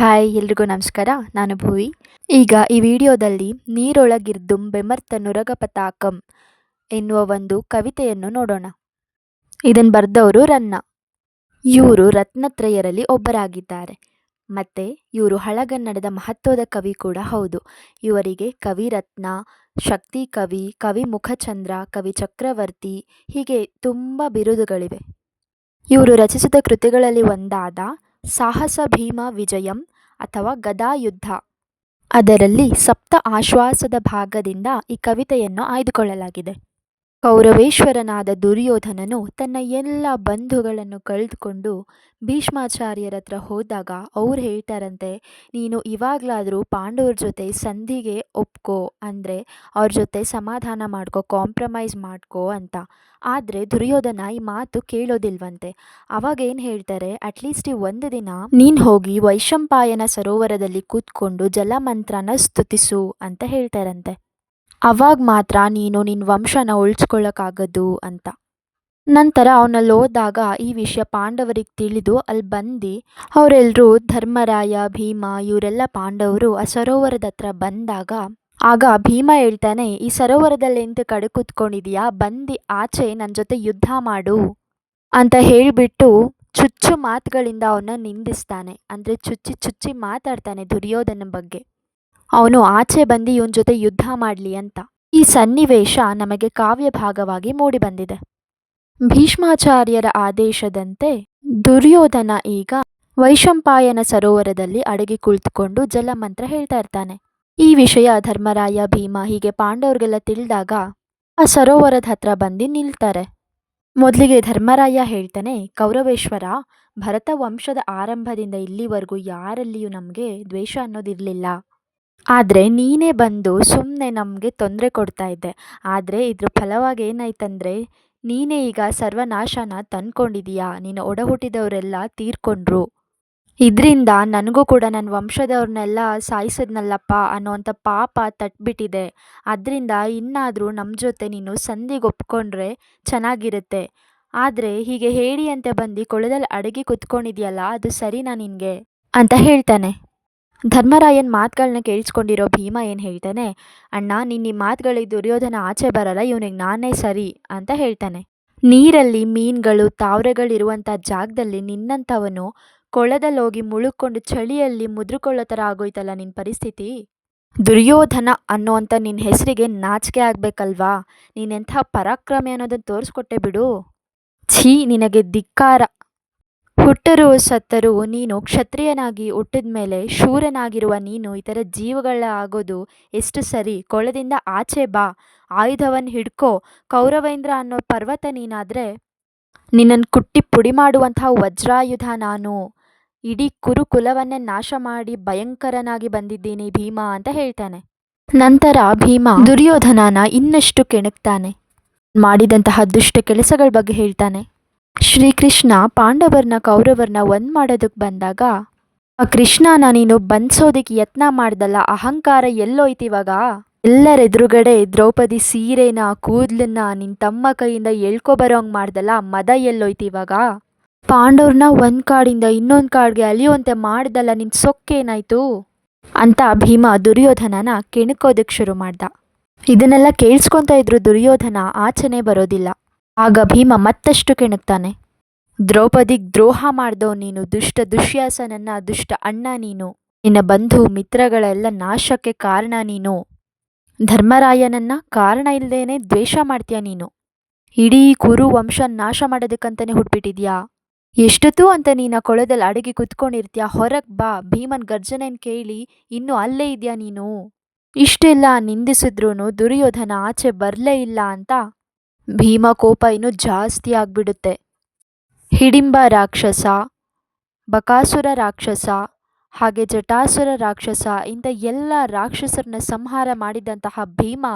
Hi, ಎಲ್ರಿಗೂ ನಮಸ್ಕಾರ. ನಾನು ಭೂವಿ. ಈಗ ಈ ವಿಡಿಯೋದಲ್ಲಿ ನೀರೊಳಗಿರ್ದುಂ ಬೆಮರ್ತನುರಗ ಪತಾಕಂ ಎನ್ನುವ ಒಂದು ಕವಿತೆಯನ್ನು ನೋಡೋಣ. ಇದನ್ನು ಬರೆದವರು ರನ್ನ. ಇವರು ರತ್ನತ್ರಯರಲ್ಲಿ ಒಬ್ಬರಾಗಿದ್ದಾರೆ. ಮತ್ತು ಇವರು ಹಳಗನ್ನಡದ ಮಹತ್ವದ ಕವಿ ಕೂಡ ಹೌದು. ಇವರಿಗೆ ಕವಿರತ್ನ ಶಕ್ತಿ ಕವಿ ಕವಿ ಮುಖಚಂದ್ರ, ಕವಿ ಚಕ್ರವರ್ತಿ ಹೀಗೆ ತುಂಬ ಬಿರುದುಗಳಿವೆ. ಇವರು ರಚಿಸಿದ ಕೃತಿಗಳಲ್ಲಿ ಒಂದಾದ ಸಾಹಸ ಭೀಮ ವಿಜಯಂ ಅಥವಾ ಗದಾಯುದ್ಧ. ಅದರಲ್ಲಿ ಸಪ್ತ ಆಶ್ವಾಸದ ಭಾಗದಿಂದ ಈ ಕವಿತೆಯನ್ನು ಆಯ್ದುಕೊಳ್ಳಲಾಗಿದೆ. ಕೌರವೇಶ್ವರನಾದ ದುರ್ಯೋಧನನು ತನ್ನ ಎಲ್ಲ ಬಂಧುಗಳನ್ನು ಕಳೆದುಕೊಂಡು ಭೀಷ್ಮಾಚಾರ್ಯರ ಹತ್ರ ಹೋದಾಗ ಅವ್ರು ಹೇಳ್ತಾರಂತೆ, ನೀನು ಇವಾಗಲಾದರೂ ಪಾಂಡವ್ರ ಜೊತೆ ಸಂಧಿಗೆ ಒಪ್ಕೋ, ಅಂದರೆ ಅವ್ರ ಜೊತೆ ಸಮಾಧಾನ ಮಾಡ್ಕೋ ಕಾಂಪ್ರಮೈಸ್ ಮಾಡ್ಕೋ ಅಂತ. ಆದರೆ ದುರ್ಯೋಧನ ಈ ಮಾತು ಕೇಳೋದಿಲ್ವಂತೆ. ಅವಾಗ ಏನು ಹೇಳ್ತಾರೆ ಅಟ್ಲೀಸ್ಟ್ ಈ ಒಂದು ದಿನ ನೀನು ಹೋಗಿ ವೈಶಂಪಾಯನ ಸರೋವರದಲ್ಲಿ ಕೂತ್ಕೊಂಡು ಜಲಮಂತ್ರನ ಸ್ತುತಿಸು ಅಂತ ಹೇಳ್ತಾರಂತೆ. ಅವಾಗ ಮಾತ್ರ ನೀನು ನಿನ್ನ ವಂಶನ ಉಳಿಸ್ಕೊಳ್ಳೋಕ್ಕಾಗದು ಅಂತ. ನಂತರ ಅವನಲ್ಲಿ ಹೋದಾಗ ಈ ವಿಷಯ ಪಾಂಡವರಿಗೆ ತಿಳಿದು ಅಲ್ಲಿ ಬಂದು ಅವರೆಲ್ಲರೂ ಧರ್ಮರಾಯ, ಭೀಮ ಇವರೆಲ್ಲ ಪಾಂಡವರು ಆ ಸರೋವರದ ಹತ್ರ ಬಂದಾಗ ಆಗ ಭೀಮ ಹೇಳ್ತಾನೆ, ಈ ಸರೋವರದಲ್ಲಿ ಎಂತ ಕಡೆ ಕೂತ್ಕೊಂಡಿದೀಯಾ ಬಂದು ಆಚೆ ನನ್ನ ಜೊತೆ ಯುದ್ಧ ಮಾಡು ಅಂತ ಹೇಳಿಬಿಟ್ಟು ಚುಚ್ಚು ಮಾತುಗಳಿಂದ ಅವನ್ನ ನಿಂದಿಸ್ತಾನೆ. ಅಂದರೆ ಚುಚ್ಚಿ ಚುಚ್ಚಿ ಮಾತಾಡ್ತಾನೆ ದುರ್ಯೋಧನ ಬಗ್ಗೆ. ಅವನು ಆಚೆ ಬಂದು ಇವನ ಜೊತೆ ಯುದ್ಧ ಮಾಡಲಿ ಅಂತ. ಈ ಸನ್ನಿವೇಶ ನಮಗೆ ಕಾವ್ಯ ಭಾಗವಾಗಿ ಮೂಡಿಬಂದಿದೆ. ಭೀಷ್ಮಾಚಾರ್ಯರ ಆದೇಶದಂತೆ ದುರ್ಯೋಧನ ಈಗ ವೈಶಂಪಾಯನ ಸರೋವರದಲ್ಲಿ ಅಡಗಿ ಕುಳಿತುಕೊಂಡು ಜಲಮಂತ್ರ ಹೇಳ್ತಾ ಇರ್ತಾನೆ. ಈ ವಿಷಯ ಧರ್ಮರಾಯ, ಭೀಮ ಹೀಗೆ ಪಾಂಡವ್ರಿಗೆಲ್ಲ ತಿಳಿದಾಗ ಆ ಸರೋವರದ ಹತ್ರ ಬಂದು ನಿಲ್ತಾರೆ. ಮೊದಲಿಗೆ ಧರ್ಮರಾಯ ಹೇಳ್ತಾನೆ, ಕೌರವೇಶ್ವರ ಭರತ ವಂಶದ ಆರಂಭದಿಂದ ಇಲ್ಲಿವರೆಗೂ ಯಾರಲ್ಲಿಯೂ ನಮಗೆ ದ್ವೇಷ ಅನ್ನೋದಿರಲಿಲ್ಲ. ಆದರೆ ನೀನೇ ಬಂದು ಸುಮ್ಮನೆ ನಮಗೆ ತೊಂದರೆ ಕೊಡ್ತಾ ಇದ್ದೆ. ಆದರೆ ಇದ್ರ ಫಲವಾಗಿ ಏನಾಯ್ತಂದರೆ, ನೀನೇ ಈಗ ಸರ್ವನಾಶನ ತಂದ್ಕೊಂಡಿದೀಯಾ? ನೀನು ಒಡ ಹುಟ್ಟಿದವರೆಲ್ಲ ತೀರ್ಕೊಂಡ್ರು. ಇದರಿಂದ ನನಗೂ ಕೂಡ ನನ್ನ ವಂಶದವ್ರನ್ನೆಲ್ಲ ಸಾಯಿಸಿದ್ನಲ್ಲಪ್ಪ ಅನ್ನೋವಂಥ ಪಾಪ ತಟ್ಬಿಟ್ಟಿದೆ. ಅದರಿಂದ ಇನ್ನಾದರೂ ನಮ್ಮ ಜೊತೆ ನೀನು ಸಂಧಿಗೆ ಒಪ್ಕೊಂಡ್ರೆ ಚೆನ್ನಾಗಿರುತ್ತೆ. ಆದರೆ ಹೀಗೆ ಹೇಳಿ ಅಂತ ಬಂದು ಕೊಳದಲ್ಲಿ ಅಡಗಿ ಕುತ್ಕೊಂಡಿದೆಯಲ್ಲ, ಅದು ಸರಿನಾ ನಿನಗೆ? ಅಂತ ಹೇಳ್ತಾನೆ. ಧರ್ಮರಾಯನ್ ಮಾತುಗಳನ್ನ ಕೇಳಿಸ್ಕೊಂಡಿರೋ ಭೀಮ ಏನು ಹೇಳ್ತಾನೆ? ಅಣ್ಣ ನಿನ್ನ ಈ ಮಾತುಗಳಿಗೆ ದುರ್ಯೋಧನ ಆಚೆ ಬರಲ್ಲ, ಇವನಿಗೆ ನಾನೇ ಸರಿ ಅಂತ ಹೇಳ್ತಾನೆ. ನೀರಲ್ಲಿ ಮೀನುಗಳು ತಾವರೆಗಳಿರುವಂಥ ಜಾಗದಲ್ಲಿ ನಿನ್ನಂಥವನು ಕೊಳದಲ್ಲಿ ಹೋಗಿ ಮುಳುಗ್ಕೊಂಡು ಚಳಿಯಲ್ಲಿ ಮುದ್ರಿಕೊಳ್ಳೋ ಥರ ಆಗೋಯ್ತಲ್ಲ ನಿನ್ನ ಪರಿಸ್ಥಿತಿ? ದುರ್ಯೋಧನ ಅನ್ನೋವಂಥ ನಿನ್ನ ಹೆಸರಿಗೆ ನಾಚಿಕೆ ಆಗಬೇಕಲ್ವಾ? ನೀನೆಂಥ ಪರಾಕ್ರಮೆ ಅನ್ನೋದನ್ನು ತೋರಿಸ್ಕೊಟ್ಟೆ ಬಿಡು. ಛೀ, ನಿನಗೆ ಧಿಕ್ಕಾರ ಹುಟ್ಟರು ಸತ್ತರೂ, ನೀನು ಕ್ಷತ್ರಿಯನಾಗಿ ಹುಟ್ಟಿದ ಮೇಲೆ ಶೂರನಾಗಿರುವ ನೀನು ಇತರ ಜೀವಗಳ ಆಗೋದು ಎಷ್ಟು ಸರಿ? ಕೊಳದಿಂದ ಆಚೆ ಬಾ ಆಯುಧವನ್ನು ಹಿಡ್ಕೋ, ಕೌರವೇಂದ್ರ ಅನ್ನೋ ಪರ್ವತ ನೀನಾದರೆ ನಿನ್ನನ್ನು ಕುಟ್ಟಿ ಪುಡಿ ಮಾಡುವಂತಹ ವಜ್ರಾಯುಧ ನಾನು. ಇಡೀ ಕುರುಕುಲವನ್ನೇ ನಾಶ ಮಾಡಿ ಭಯಂಕರನಾಗಿ ಬಂದಿದ್ದೀನಿ ಭೀಮ ಅಂತ ಹೇಳ್ತಾನೆ. ನಂತರ ಭೀಮ ದುರ್ಯೋಧನನ ಇನ್ನಷ್ಟು ಕೆಣಕ್ತಾನೆ. ಮಾಡಿದಂತಹ ದುಷ್ಟ ಕೆಲಸಗಳ ಬಗ್ಗೆ ಹೇಳ್ತಾನೆ. ಶ್ರೀಕೃಷ್ಣ ಪಾಂಡವರನ್ನ ಕೌರವರನ್ನ ಒಂದು ಮಾಡೋದಕ್ಕೆ ಬಂದಾಗ, ಆ ಕೃಷ್ಣನ ನೀನು ಬಂಧಿಸೋದಕ್ಕೆ ಯತ್ನ ಮಾಡ್ದಲ್ಲ, ಅಹಂಕಾರ ಎಲ್ಲೋಯ್ತು ಇವಾಗ? ಎಲ್ಲರ ಎದುರುಗಡೆ ದ್ರೌಪದಿ ಸೀರೆನ, ಕೂದಲನ್ನ ನಿನ್ನ ತಮ್ಮ ಕೈಯಿಂದ ಎಳ್ಕೊಬರೋಂಗೆ ಮಾಡ್ದಲ್ಲ ಮದ ಎಲ್ಲೋಯ್ತು ಇವಾಗ? ಪಾಂಡವ್ರನ್ನ ಒಂದು ಕಾಡಿಂದ ಇನ್ನೊಂದು ಕಾಡಿಗೆ ಅಲಿಯುವಂತೆ ಮಾಡ್ದಲ್ಲ ನಿನ್ನ ಸೊಕ್ಕೇನಾಯ್ತು ಅಂತ ಭೀಮ ದುರ್ಯೋಧನನ ಕೆಣಕೋದಕ್ಕೆ ಶುರು ಮಾಡ್ದ. ಇದನ್ನೆಲ್ಲ ಕೇಳಿಸ್ಕೊತಾ ಇದ್ರು ದುರ್ಯೋಧನ, ಆಚೆನೆ ಬರೋದಿಲ್ಲ. ಆಗ ಭೀಮ ಮತ್ತಷ್ಟು ಕೆಣಕ್ತಾನೆ ದ್ರೌಪದಿಗ್ ದ್ರೋಹ ಮಾಡ್ದವ್ ನೀನು, ದುಷ್ಟ ದುಶ್ಯಾಸನನ್ನ, ದುಷ್ಟ ಅಣ್ಣ ನೀನು, ನಿನ್ನ ಬಂಧು ಮಿತ್ರಗಳೆಲ್ಲ ನಾಶಕ್ಕೆ ಕಾರಣ ನೀನು, ಧರ್ಮರಾಯನನ್ನ ಕಾರಣ ಇಲ್ಲದೇನೆ ದ್ವೇಷ ಮಾಡ್ತೀಯ ನೀನು, ಇಡೀ ಕುರು ವಂಶ ನಾಶ ಮಾಡೋದಕ್ಕಂತಾನೆ ಹುಟ್ಬಿಟ್ಟಿದ್ಯಾ? ಎಷ್ಟೊತ್ತು ಅಂತ ನೀನು ಕೊಳದಲ್ಲಿ ಅಡಗಿ ಕುತ್ಕೊಂಡಿರ್ತೀಯ? ಹೊರಗ್ ಬಾ, ಭೀಮನ್ ಗರ್ಜನೆನ್ ಕೇಳಿ, ಇನ್ನೂ ಅಲ್ಲೇ ಇದೆಯಾ ನೀನು? ಇಷ್ಟೆಲ್ಲ ನಿಂದಿಸಿದ್ರೂ ದುರ್ಯೋಧನ ಆಚೆ ಬರಲೇ ಇಲ್ಲ ಅಂತ ಭೀಮ ಕೋಪ ಇನ್ನೂ ಜಾಸ್ತಿ ಆಗಿಬಿಡುತ್ತೆ. ಹಿಡಿಂಬ ರಾಕ್ಷಸ, ಬಕಾಸುರ ರಾಕ್ಷಸ, ಹಾಗೆ ಜಟಾಸುರ ರಾಕ್ಷಸ, ಇಂಥ ಎಲ್ಲ ರಾಕ್ಷಸರನ್ನ ಸಂಹಾರ ಮಾಡಿದಂತಹ ಭೀಮ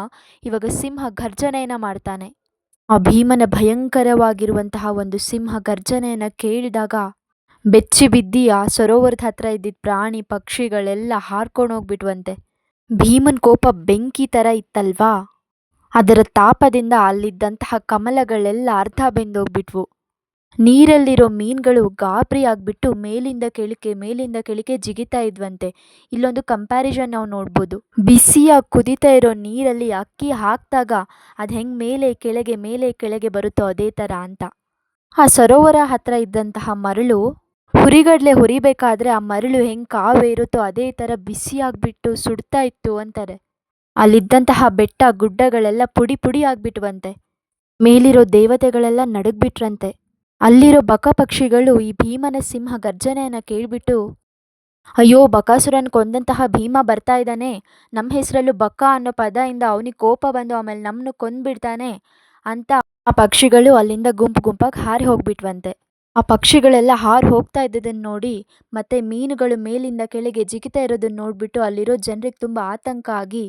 ಇವಾಗ ಸಿಂಹ ಗರ್ಜನೆಯನ್ನು ಮಾಡ್ತಾನೆ. ಆ ಭೀಮನ ಭಯಂಕರವಾಗಿರುವಂತಹ ಒಂದು ಸಿಂಹ ಗರ್ಜನೆಯನ್ನು ಕೇಳಿದಾಗ ಬೆಚ್ಚಿ ಬಿದ್ದಿ ಆ ಸರೋವರದ ಹತ್ರ ಇದ್ದಿದ್ದ ಪ್ರಾಣಿ, ಪಕ್ಷಿಗಳೆಲ್ಲ ಹಾರ್ಕೊಂಡು ಹೋಗ್ಬಿಟ್ವಂತೆ. ಭೀಮನ್ ಕೋಪ ಬೆಂಕಿ ಥರ ಇತ್ತಲ್ವಾ? ಅದರ ತಾಪದಿಂದ ಅಲ್ಲಿದ್ದಂತಹ ಕಮಲಗಳೆಲ್ಲ ಅರ್ಧ ಬೆಂದೋಗ್ಬಿಟ್ವು. ನೀರಲ್ಲಿರೋ ಮೀನುಗಳು ಗಾಬರಿ ಆಗಿಬಿಟ್ಟು ಮೇಲಿಂದ ಕೆಳಕ್ಕೆ ಮೇಲಿಂದ ಕೆಳಕ್ಕೆ ಜಿಗಿತಾ ಇದ್ವಂತೆ. ಇಲ್ಲೊಂದು ಕಂಪ್ಯಾರಿಸನ್ ನಾವು ನೋಡ್ಬೋದು. ಬಿಸಿಯಾಗಿ ಕುದೀತಾ ಇರೋ ನೀರಲ್ಲಿ ಅಕ್ಕಿ ಹಾಕಿದಾಗ ಅದು ಹೆಂಗೆ ಮೇಲೆ, ಕೆಳಗೆ ಮೇಲೆ, ಕೆಳಗೆ ಬರುತ್ತೋ ಅದೇ ಥರ ಅಂತ. ಆ ಸರೋವರ ಹತ್ರ ಇದ್ದಂತಹ ಮರಳು ಹುರಿಗಡಲೆ ಹುರಿಬೇಕಾದ್ರೆ ಆ ಮರಳು ಹೆಂಗೆ ಕಾವೇರುತ್ತೋ ಅದೇ ಥರ ಬಿಸಿಯಾಗ್ಬಿಟ್ಟು ಸುಡ್ತಾ ಇತ್ತು ಅಂತಾರೆ. ಅಲ್ಲಿದ್ದಂತಹ ಬೆಟ್ಟ ಗುಡ್ಡಗಳೆಲ್ಲ ಪುಡಿ ಪುಡಿ ಆಗ್ಬಿಟ್ವಂತೆ. ಮೇಲಿರೋ ದೇವತೆಗಳೆಲ್ಲ ನಡುಗ್ಬಿಟ್ರಂತೆ. ಅಲ್ಲಿರೋ ಬಕ ಪಕ್ಷಿಗಳು ಈ ಭೀಮನ ಸಿಂಹ ಗರ್ಜನೆಯನ್ನು ಕೇಳಿಬಿಟ್ಟು, ಅಯ್ಯೋ, ಬಕಾಸುರನ್ ಕೊಂದಂತಹ ಭೀಮ ಬರ್ತಾ ಇದ್ದಾನೆ. ನಮ್ಮ ಹೆಸರಲ್ಲೂ ಬಕ ಅನ್ನೋ ಪದದಿಂದ ಅವನಿಗೆ ಕೋಪ ಬಂದು ಆಮೇಲೆ ನಮ್ಮನ್ನು ಕೊಂದ್ಬಿಡ್ತಾನೆ ಅಂತ ಆ ಪಕ್ಷಿಗಳು ಅಲ್ಲಿಂದ ಗುಂಪು ಗುಂಪಾಗಿ ಹಾರಿ ಹೋಗ್ಬಿಟ್ವಂತೆ. ಆ ಪಕ್ಷಿಗಳೆಲ್ಲ ಹಾರಿ ಹೋಗ್ತಾ ಇದ್ದದನ್ನು ನೋಡಿ ಮತ್ತೆ ಮೀನುಗಳು ಮೇಲಿಂದ ಕೆಳಗೆ ಜಿಗಿತಾ ಇರೋದನ್ನ ನೋಡಿಬಿಟ್ಟು ಅಲ್ಲಿರೋ ಜನರಿಗೆ ತುಂಬ ಆತಂಕ ಆಗಿ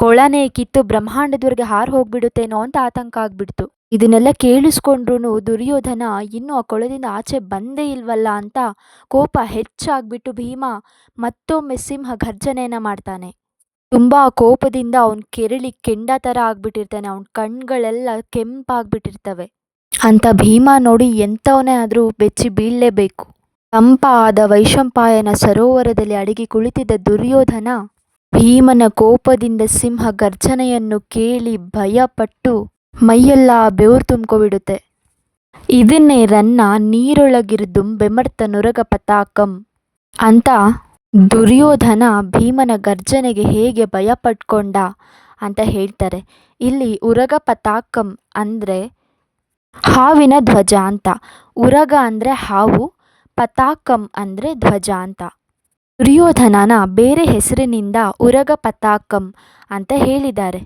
ಕೊಳನೆ ಕಿತ್ತು ಬ್ರಹ್ಮಾಂಡದವರೆಗೆ ಹಾರಿ ಹೋಗ್ಬಿಡುತ್ತೇನೋ ಅಂತ ಆತಂಕ ಆಗ್ಬಿಡ್ತು. ಇದನ್ನೆಲ್ಲ ಕೇಳಿಸ್ಕೊಂಡ್ರು ದುರ್ಯೋಧನ, ಇನ್ನೂ ಆ ಕೊಳದಿಂದ ಆಚೆ ಬಂದೇ ಇಲ್ವಲ್ಲ ಅಂತ ಕೋಪ ಹೆಚ್ಚಾಗ್ಬಿಟ್ಟು ಭೀಮ ಮತ್ತೊಮ್ಮೆ ಸಿಂಹ ಗರ್ಜನೆಯನ್ನು ಮಾಡ್ತಾನೆ. ತುಂಬ ಕೋಪದಿಂದ ಅವನ ಕೆರಳಿ ಕೆಂಡ ಥರ ಆಗ್ಬಿಟ್ಟಿರ್ತಾನೆ, ಅವನ ಕಣ್ಗಳೆಲ್ಲ ಕೆಂಪಾಗ್ಬಿಟ್ಟಿರ್ತವೆ. ಅಂತ ಭೀಮ ನೋಡಿ ಎಂಥವನೇ ಆದರೂ ಬೆಚ್ಚಿ ಬೀಳಲೇಬೇಕು. ತಂಪಾದ ವೈಶಂಪಾಯನ ಸರೋವರದಲ್ಲಿ ಅಡಗಿ ಕುಳಿತಿದ್ದ ದುರ್ಯೋಧನ ಭೀಮನ ಕೋಪದಿಂದ ಸಿಂಹ ಗರ್ಜನೆಯನ್ನು ಕೇಳಿ ಭಯಪಟ್ಟು ಮೈಯೆಲ್ಲ ಬೆವರು ತುಂಬ್ಕೊಬಿಡುತ್ತೆ. ಇದನ್ನೇ ರನ್ನ ನೀರೊಳಗಿರ್ದುಂ ಬೆಮರ್ತ ನುರಗ ಪತಾಕಂ. ಅಂತ ದುರ್ಯೋಧನ ಭೀಮನ ಗರ್ಜನೆಗೆ ಹೇಗೆ ಭಯಪಟ್ಕೊಂಡ ಅಂತ ಹೇಳ್ತಾರೆ. ಇಲ್ಲಿ ಉರಗ ಪತಾಕಂ ಅಂದರೆ ಹಾವಿನ ಧ್ವಜ ಅಂತ. ಉರಗ ಅಂದರೆ ಹಾವು, ಪತಾಕಂ ಅಂದರೆ ಧ್ವಜ ಅಂತ. ದುರ್ಯೋಧನನ ಬೇರೆ ಹೆಸರಿನಿಂದ ಉರಗ ಪತಾಕಂ ಅಂತ ಹೇಳಿದ್ದಾರೆ.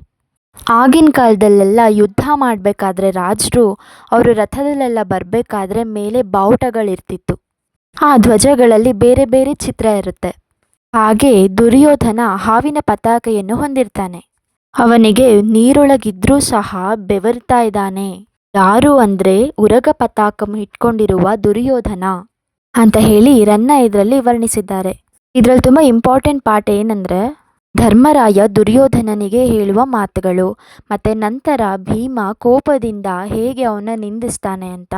ಆಗಿನ ಕಾಲದಲ್ಲೆಲ್ಲ ಯುದ್ಧ ಮಾಡಬೇಕಾದ್ರೆ ರಾಜರು ಅವರು ರಥದಲ್ಲೆಲ್ಲ ಬರಬೇಕಾದ್ರೆ ಮೇಲೆ ಬಾವುಟಗಳಿರ್ತಿತ್ತು. ಆ ಧ್ವಜಗಳಲ್ಲಿ ಬೇರೆ ಬೇರೆ ಚಿತ್ರ ಇರುತ್ತೆ. ಹಾಗೆ ದುರ್ಯೋಧನ ಹಾವಿನ ಪತಾಕೆಯನ್ನು ಹೊಂದಿರ್ತಾನೆ. ಅವನಿಗೆ ನೀರೊಳಗಿದ್ರೂ ಸಹ ಬೆವರ್ತಾ ಇದ್ದಾನೆ. ಯಾರು ಅಂದರೆ ಉರಗ ಪತಾಕಂ ಇಟ್ಕೊಂಡಿರುವ ದುರ್ಯೋಧನ ಅಂತ ಹೇಳಿ ರನ್ನ ಇದರಲ್ಲಿ ವರ್ಣಿಸಿದ್ದಾರೆ. ಇದರಲ್ಲಿ ತುಂಬ ಇಂಪಾರ್ಟೆಂಟ್ ಪಾರ್ಟ್ ಏನಂದರೆ, ಧರ್ಮರಾಯ ದುರ್ಯೋಧನನಿಗೆ ಹೇಳುವ ಮಾತುಗಳು, ಮತ್ತು ನಂತರ ಭೀಮ ಕೋಪದಿಂದ ಹೇಗೆ ಅವನ ನಿಂದಿಸ್ತಾನೆ ಅಂತ,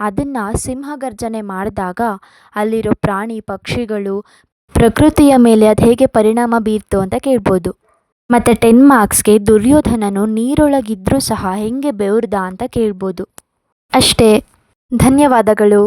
ಅದನ್ನು ಸಿಂಹಗರ್ಜನೆ ಮಾಡಿದಾಗ ಅಲ್ಲಿರೋ ಪ್ರಾಣಿ ಪಕ್ಷಿಗಳು ಪ್ರಕೃತಿಯ ಮೇಲೆ ಅದು ಹೇಗೆ ಪರಿಣಾಮ ಬೀರ್ತು ಅಂತ ಕೇಳ್ಬೋದು. ಮತ್ತು ಟೆನ್ ಮಾರ್ಕ್ಸ್ಗೆ ದುರ್ಯೋಧನನು ನೀರೊಳಗಿದ್ರೂ ಸಹ ಹೇಗೆ ಬೆವ್ರ್ದ ಅಂತ ಕೇಳ್ಬೋದು. ಅಷ್ಟೇ, ಧನ್ಯವಾದಗಳು.